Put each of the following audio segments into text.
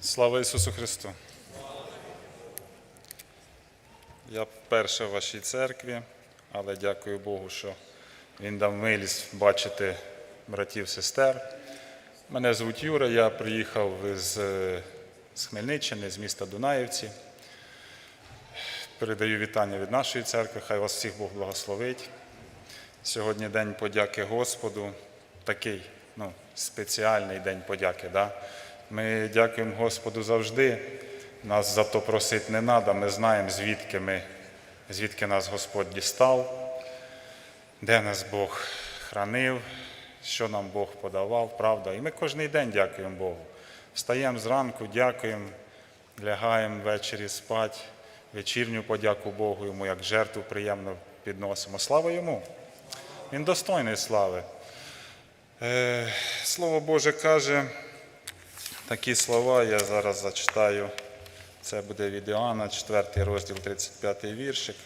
Слава Ісусу Христу! Я вперше в вашій церкві, але дякую Богу, що Він дав милість бачити братів, сестер. Мене звуть Юра, я приїхав з, з Хмельниччини, з міста Дунаївці. Передаю вітання від нашої церкви, хай вас всіх Бог благословить. Сьогодні день подяки Господу, такий ну, спеціальний день подяки. Да? Ми дякуємо Господу завжди. Нас за то просити не треба, ми знаємо, звідки, ми, звідки нас Господь дістав, де нас Бог хранив, що нам Бог подавав, правда. І ми кожен день дякуємо Богу. Встаємо зранку, дякуємо, лягаємо ввечері спать, вечірню подяку Богу йому, як жертву приємно підносимо. Слава йому! Він достойний слави. Е, Слово Боже каже, такі слова я зараз зачитаю. Це буде від Іоанна, 4 розділ, 35 віршик.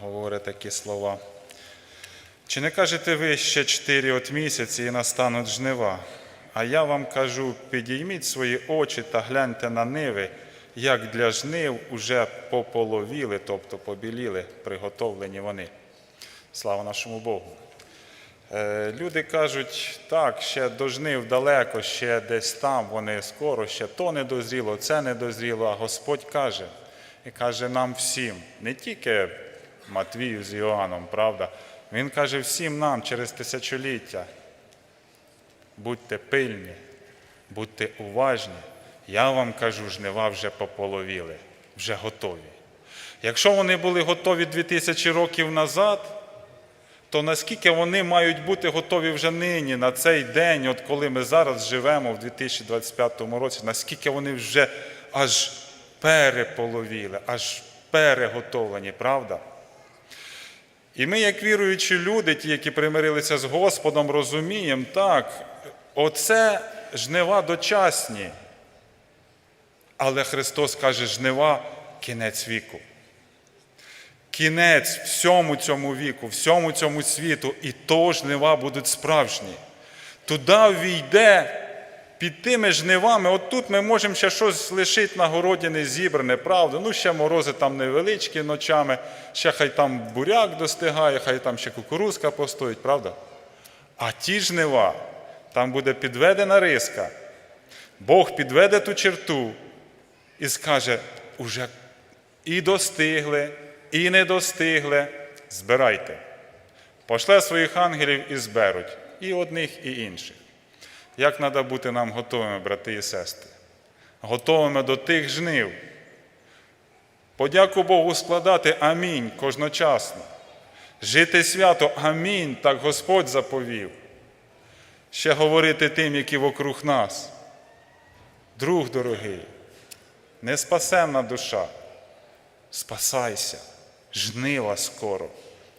Говорить такі слова. Чи не кажете ви ще чотири от місяці і настануть жнива? А я вам кажу, підійміть свої очі та гляньте на ниви, як для жнив уже пополовіли, тобто побіліли, приготовлені вони. Слава нашому Богу. Е, Люди кажуть, так, ще до жнив далеко, ще десь там, вони скоро, ще то не дозріло, це не дозріло, а Господь каже, і каже нам всім, не тільки Матвію з Іоанном, правда, Він каже всім нам через тисячоліття. Будьте пильні, будьте уважні. Я вам кажу, жнива вже пополовіли, вже готові. Якщо вони були готові 2000 років назад, то наскільки вони мають бути готові вже нині, на цей день, от коли ми зараз живемо в 2025 році, наскільки вони вже аж переполовіли, аж переготовлені, правда? І ми, як віруючі люди, ті, які примирилися з Господом, розуміємо, так, оце жнива дочасні. Але Христос каже, жнива кінець віку кінець всьому цьому віку, всьому цьому світу, і то жнива будуть справжні. Туди війде під тими жнивами. От тут ми можемо ще щось лишити на городі не зібране, правда? Ну, ще морози там невеличкі ночами, ще хай там буряк достигає, хай там ще кукурузка постоїть, правда? А ті жнива, там буде підведена риска. Бог підведе ту черту і скаже, уже і достигли, і не достигли, збирайте. Пошле своїх ангелів і зберуть, і одних, і інших. Як треба бути нам готовими, брати і сестри? Готовими до тих жнив. Подяку Богу складати амінь кожночасно. Жити свято амінь, так Господь заповів. Ще говорити тим, які вокруг нас. Друг дорогий, не спасенна душа, спасайся жнива скоро.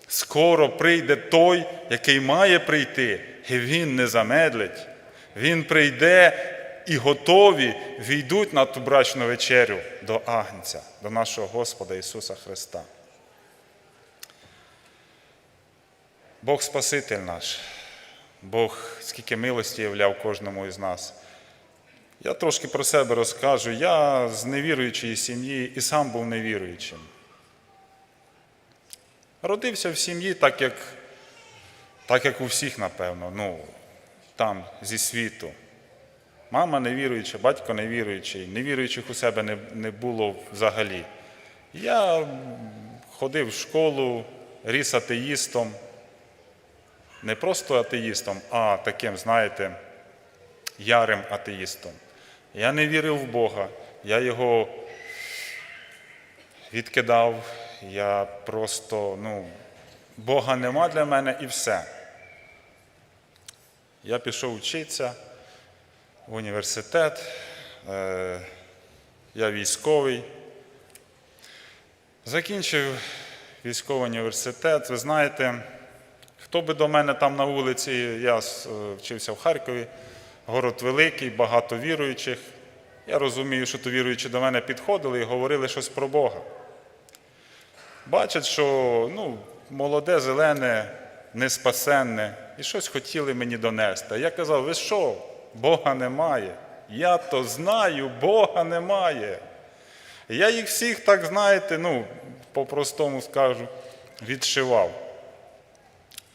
Скоро прийде той, який має прийти, і він не замедлить. Він прийде і готові війдуть на ту брачну вечерю до Агнця, до нашого Господа Ісуса Христа. Бог Спаситель наш, Бог скільки милості являв кожному із нас. Я трошки про себе розкажу. Я з невіруючої сім'ї і сам був невіруючим. Родився в сім'ї, так як так як у всіх, напевно, ну, там, зі світу. Мама невіруюча, батько невіруючий, невіруючих у себе не, не було взагалі. Я ходив в школу, ріс атеїстом, не просто атеїстом, а таким, знаєте, ярим атеїстом. Я не вірив в Бога, я його відкидав. Я просто, ну, Бога нема для мене і все. Я пішов вчитися в університет, е, я військовий. Закінчив військовий університет. Ви знаєте, хто би до мене там на вулиці, я е, вчився в Харкові, город великий, багато віруючих. Я розумію, що то віруючі до мене підходили і говорили щось про Бога бачать, що ну, молоде, зелене, неспасенне, і щось хотіли мені донести. Я казав, ви що, Бога немає. Я то знаю, Бога немає. Я їх всіх, так знаєте, ну, по-простому скажу, відшивав.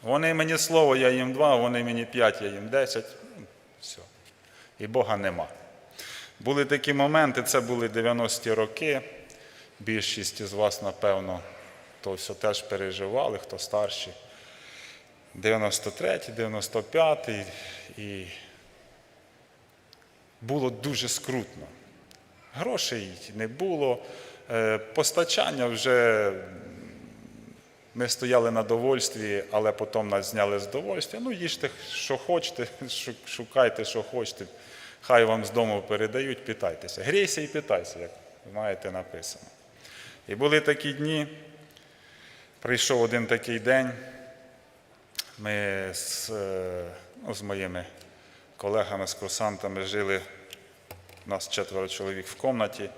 Вони мені слово, я їм два, вони мені п'ять, я їм десять. Ну, Все. І Бога нема. Були такі моменти, це були 90-ті роки. Більшість із вас, напевно, то все теж переживали, хто старші. 93-й, 95-й. І було дуже скрутно. Грошей не було, е, постачання вже ми стояли на довольстві, але потім нас зняли з довольствя. Ну, їжте, що хочете, шукайте, що хочете. Хай вам з дому передають, питайтеся. Грійся і питайся, як знаєте, написано. І були такі дні. Прийшов один такий день. Ми з, е, ну, з моїми колегами, з курсантами жили. У нас четверо чоловік в кімнаті.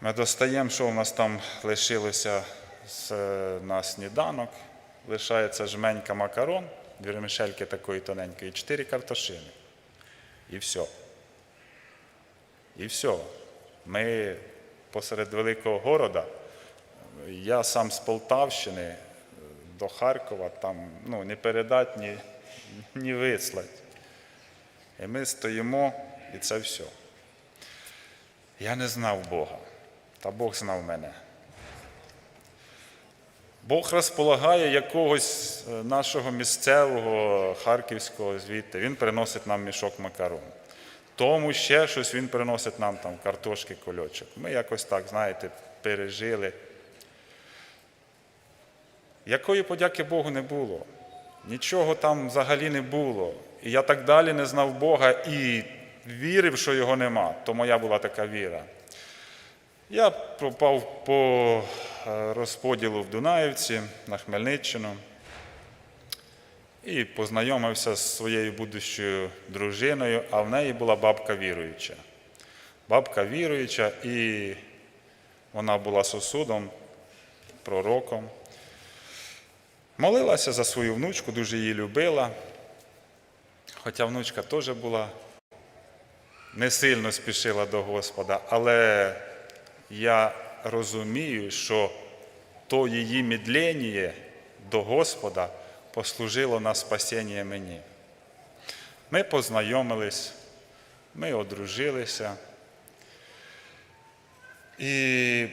Ми достаємо, що в нас там лишилося з, е, на сніданок. Лишається жменька макарон, дві ремішельки такої тоненької, чотири картошини. І все. І все. Ми посеред великого города. Я сам з Полтавщини е, до Харкова, там ну, не передати, ні, ні вислати. І ми стоїмо, і це все. Я не знав Бога, та Бог знав мене. Бог розполагає якогось е, нашого місцевого харківського звідти. Він приносить нам мішок макарон. Тому ще щось він приносить нам там картошки, кольочок. Ми якось так, знаєте, пережили. Якої подяки Богу не було. Нічого там взагалі не було. І я так далі не знав Бога і вірив, що його нема. То моя була така віра. Я пропав по е, розподілу в Дунаївці на Хмельниччину і познайомився з своєю будущою дружиною, а в неї була бабка віруюча. Бабка віруюча, і вона була сосудом, пророком. Молилася за свою внучку, дуже її любила. Хоча внучка теж була не сильно спішила до Господа, але я розумію, що то її мідлення до Господа послужило на спасіння мені. Ми познайомились, ми одружилися. І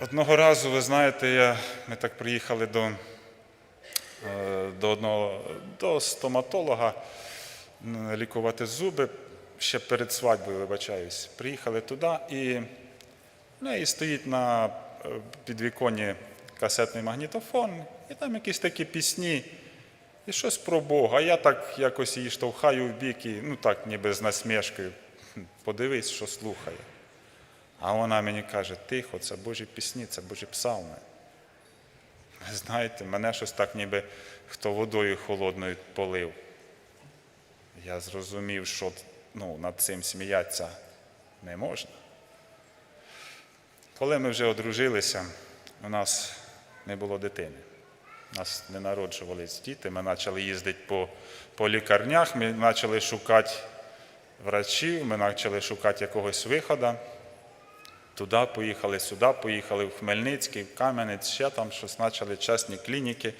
одного разу, ви знаєте, я, ми так приїхали до, е, до одного до стоматолога лікувати зуби ще перед свадьбою, вибачаюсь. Приїхали туди і в неї стоїть на е, підвіконні касетний магнітофон, і там якісь такі пісні, і щось про Бога. А я так якось її штовхаю в бік, і, ну так, ніби з насмішкою. Подивись, що слухає. А вона мені каже, тихо, це Божі пісні, це Божі псалми. Знаєте, мене щось так, ніби хто водою холодною полив. Я зрозумів, що ну, над цим сміятися не можна. Коли ми вже одружилися, у нас не було дитини. Нас не народжувались діти, ми почали їздити по, по лікарнях, ми почали шукати врачів, ми почали шукати якогось виходу. Туди поїхали, сюди поїхали, в Хмельницький, в Кам'янець, ще там щось почали частні клініки.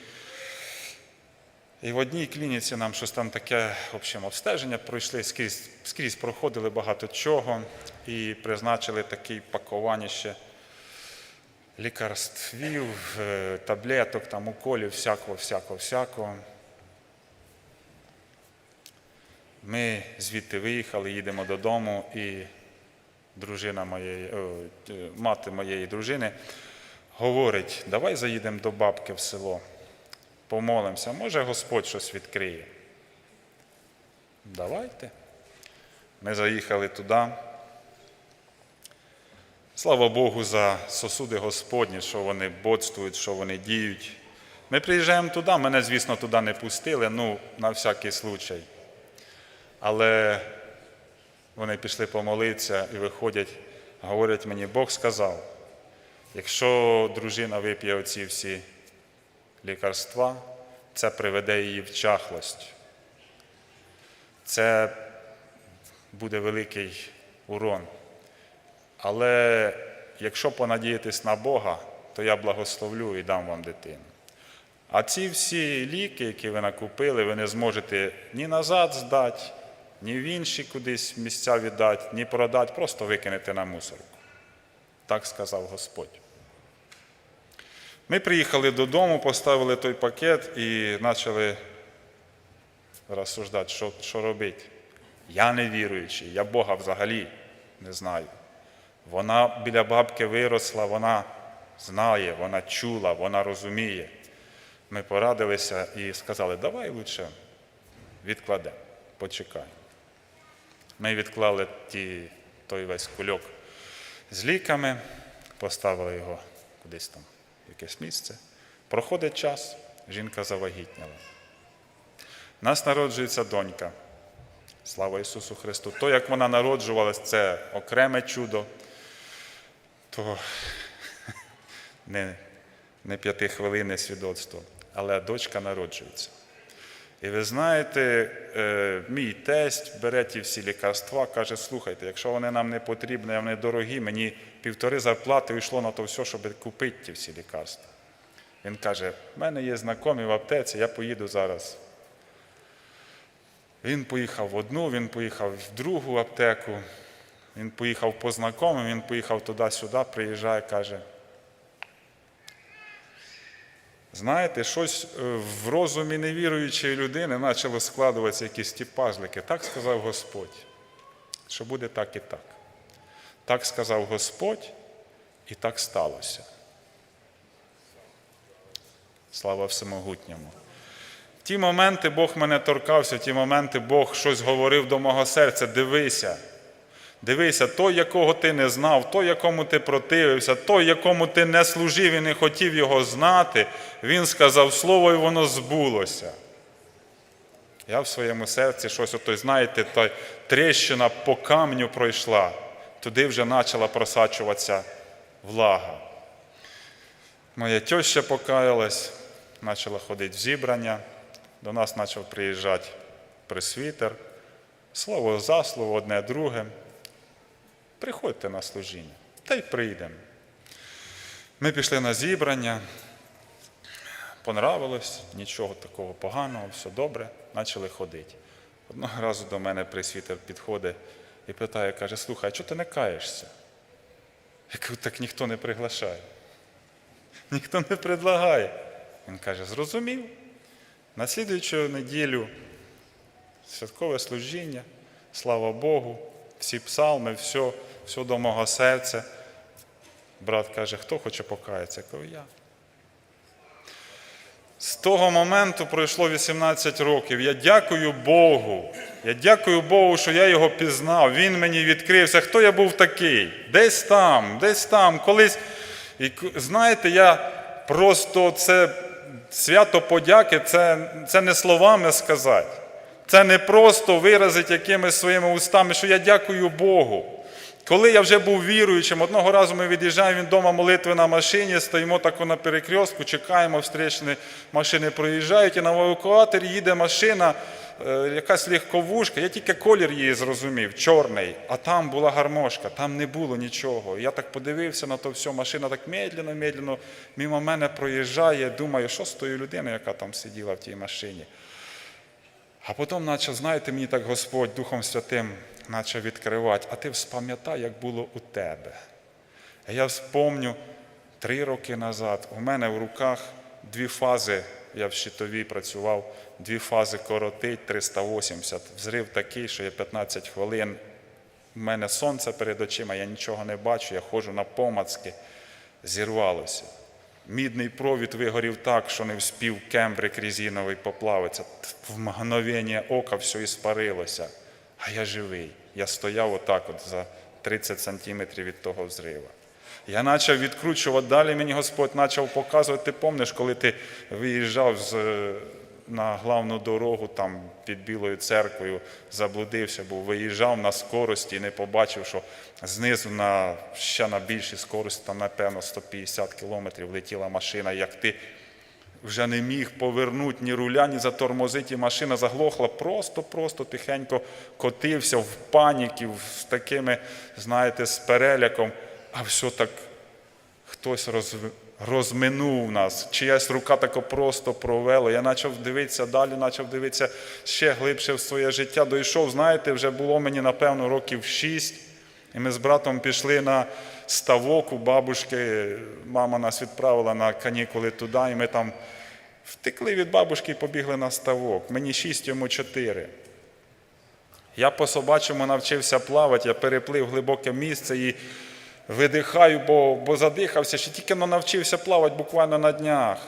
І в одній клініці нам щось там таке в общем, обстеження пройшли, скрізь, скрізь проходили багато чого і призначили таке пакування ще лікарствів, е, таблеток, там, уколів, всякого, всякого, всякого. Ми звідти виїхали, їдемо додому, і дружина моєї, е, мати моєї дружини говорить, давай заїдемо до бабки в село, помолимося, може Господь щось відкриє. Давайте. Ми заїхали туди. Слава Богу за сосуди Господні, що вони бодствують, що вони діють. Ми приїжджаємо туди, мене, звісно, туди не пустили, ну, на всякий случай. Але вони пішли помолитися і виходять, говорять мені, Бог сказав, якщо дружина вип'є оці всі лікарства, це приведе її в чахлость. Це буде великий урон. Але якщо понадіятись на Бога, то я благословлю і дам вам дитину. А ці всі ліки, які ви накупили, ви не зможете ні назад здати, ні в інші кудись місця віддати, ні продати, просто викинете на мусорку. Так сказав Господь. Ми приїхали додому, поставили той пакет і почали розсуждати, що, що робити. Я не віруючий, я Бога взагалі не знаю. Вона біля бабки виросла, вона знає, вона чула, вона розуміє. Ми порадилися і сказали, давай лучше відкладемо, почекаємо. Ми відклали ті, той весь кульок з ліками, поставили його кудись там, в якесь місце. Проходить час, жінка завагітніла. У нас народжується донька. Слава Ісусу Христу. То, як вона народжувалась, це окреме чудо, то не, не п'ятихвилинне свідоцтво, але дочка народжується. І ви знаєте, е, мій тесть бере ті всі лікарства, каже, слухайте, якщо вони нам не потрібні, вони дорогі, мені півтори зарплати йшло на то все, щоб купити ті всі лікарства. Він каже, в мене є знайомі в аптеці, я поїду зараз. Він поїхав в одну, він поїхав в другу аптеку, він поїхав по знайомим, він поїхав туди-сюди, приїжджає, каже. Знаєте, щось е, в розумі невіруючої людини почало складуватися якісь ті пазлики. Так сказав Господь, що буде так і так. Так сказав Господь, і так сталося. Слава Всемогутньому. Ті моменти Бог мене торкався, в ті моменти Бог щось говорив до мого серця. Дивися. Дивися, той, якого ти не знав, той, якому ти противився, той, якому ти не служив і не хотів його знати, він сказав слово, і воно збулося. Я в своєму серці щось, ото, знаєте, та тріщина по камню пройшла, туди вже почала просачуватися влага. Моя теща покаялась, почала ходити в зібрання, до нас почав приїжджати пресвітер. Слово за слово, одне друге. Приходьте на служіння, та й прийдемо. Ми пішли на зібрання, понравилось, нічого такого поганого, все добре, почали ходити. Одного разу до мене присвітер підходить і питає, каже, слухай, а чого ти не каєшся? Я кажу, так ніхто не приглашає. Ніхто не предлагає. Він каже, зрозумів. На слідуючу неділю святкове служіння, слава Богу, всі псалми, все, все до мого серця. Брат каже, хто хоче покаятися? Я кажу, я. З того моменту пройшло 18 років. Я дякую Богу. Я дякую Богу, що я його пізнав. Він мені відкрився. Хто я був такий? Десь там, десь там, колись. І знаєте, я просто це свято подяки, це, це не словами сказати. Це не просто виразити якимись своїми устами, що я дякую Богу. Коли я вже був віруючим, одного разу ми від'їжджаємо від дома молитви на машині, стоїмо тако на перекрестку, чекаємо, встречні машини проїжджають, і на евакуаторі їде машина, е, якась легковушка, я тільки колір її зрозумів, чорний, а там була гармошка, там не було нічого. Я так подивився на то все, машина так медленно, медленно мимо мене проїжджає, думаю, що з тою людиною, яка там сиділа в тій машині. А потім, наче, знаєте, мені так Господь Духом Святим почав відкривати, а ти вспам'ятай, як було у тебе. Я вспомню три роки назад, у мене в руках дві фази, я в щитовій працював, дві фази коротить, 380. Взрив такий, що я 15 хвилин. У мене сонце перед очима, я нічого не бачу, я ходжу на помацки, зірвалося. Мідний провід вигорів так, що не вспів кембрик різіновий поплавиться. В мгновення ока все іспарилося. А я живий. Я стояв отак от за 30 сантиметрів від того взрива. Я почав відкручувати далі, мені Господь почав показувати. Ти пам'ятаєш, коли ти виїжджав з, на главну дорогу там під Білою церквою, заблудився, був, виїжджав на скорості і не побачив, що знизу на, ще на більшій скорості, там, напевно, 150 кілометрів летіла машина, як ти вже не міг повернути ні руля, ні затормозити, і машина заглохла, просто-просто тихенько котився в паніки, з такими, знаєте, з переляком, а все так хтось роз, розминув нас, чиясь рука тако просто провела. Я почав дивитися далі, почав дивитися ще глибше в своє життя. Дійшов, знаєте, вже було мені, напевно, років шість. І ми з братом пішли на ставок у бабушки. Мама нас відправила на канікули туди, і ми там втекли від бабушки і побігли на ставок. Мені шість, йому чотири. Я по собачому навчився плавати, я переплив глибоке місце і видихаю, бо, бо задихався, ще тільки навчився плавати буквально на днях.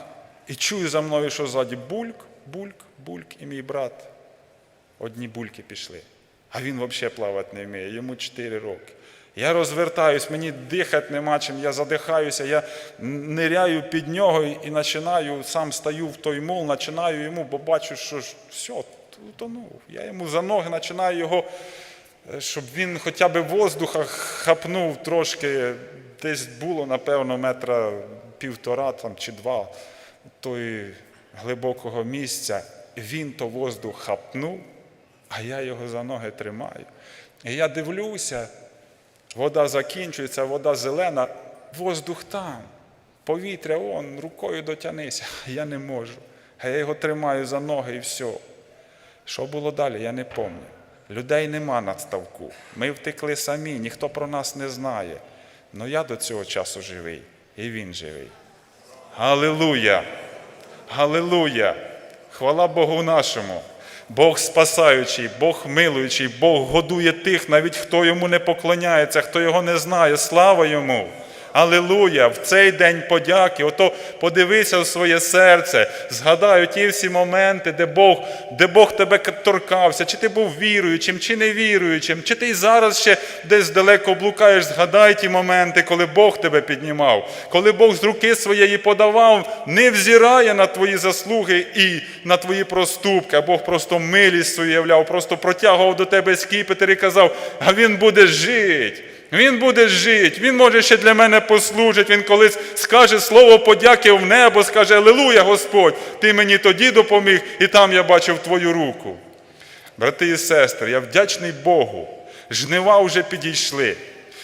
І чую за мною, що ззаді бульк, бульк, бульк, і мій брат. Одні бульки пішли. А він взагалі плавати не вміє, йому 4 роки. Я розвертаюсь, мені дихати нема чим, я задихаюся, я ниряю під нього і, починаю, сам стаю в той мул, починаю йому, бо бачу, що все, утонув. Я йому за ноги починаю його, щоб він хоча б воздуха хапнув трошки, десь було, напевно, метра півтора там, чи два той глибокого місця. Він то воздух хапнув, а я його за ноги тримаю. І я дивлюся, вода закінчується, вода зелена, воздух там, повітря, он, рукою дотянися. Я не можу. А я його тримаю за ноги і все. Що було далі, я не пам'ятаю. Людей нема на ставку. Ми втекли самі, ніхто про нас не знає. Але я до цього часу живий, і він живий. Галилуя! Галилуя! Хвала Богу нашому! Бог спасаючий, Бог милуючий, Бог годує тих, навіть хто йому не поклоняється, хто його не знає. Слава йому! Алілуя! В цей день подяки, ото подивися в своє серце, згадаю ті всі моменти, де Бог, де Бог тебе торкався, чи ти був віруючим, чи невіруючим, чи ти зараз ще десь далеко блукаєш, згадай ті моменти, коли Бог тебе піднімав, коли Бог з руки своєї подавав, не взирає на твої заслуги і на твої проступки, а Бог просто милість свою являв, просто протягував до тебе скіпетр і казав, а він буде жити. Він буде жити, він може ще для мене послужить. Він колись скаже слово подяки в небо, скаже Аллилуйя, Господь, ти мені тоді допоміг, і там я бачив твою руку. Брати і сестри, я вдячний Богу. Жнива вже підійшли.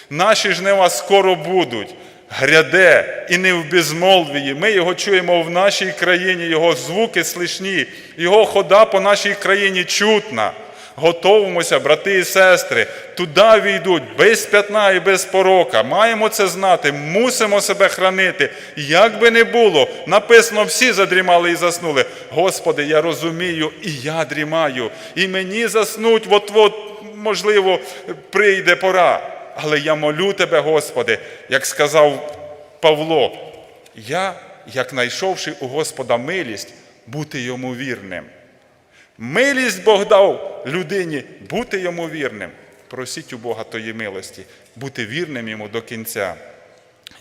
Наші жнива скоро будуть. Гряде і не в безмолвії. Ми його чуємо в нашій країні, його звуки слишні, його хода по нашій країні чутна. Готовимося, брати і сестри, туди війдуть без п'ятна і без порока. Маємо це знати, мусимо себе хранити. Як би не було, написано, всі задрімали і заснули. Господи, я розумію, і я дрімаю, і мені заснуть, от-от, можливо, прийде пора. Але я молю Тебе, Господи, як сказав Павло, я, як знайшовши у Господа милість, бути йому вірним. Милість Бог дав людині бути йому вірним. Просіть у Бога тої милості, бути вірним йому до кінця.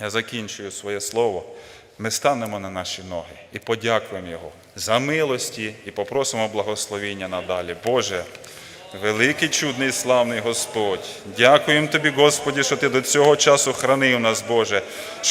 Я закінчую своє слово. Ми станемо на наші ноги і подякуємо Його за милості і попросимо благословіння надалі. Боже, великий, чудний, славний Господь, дякуємо Тобі, Господі, що Ти до цього часу хранив нас, Боже.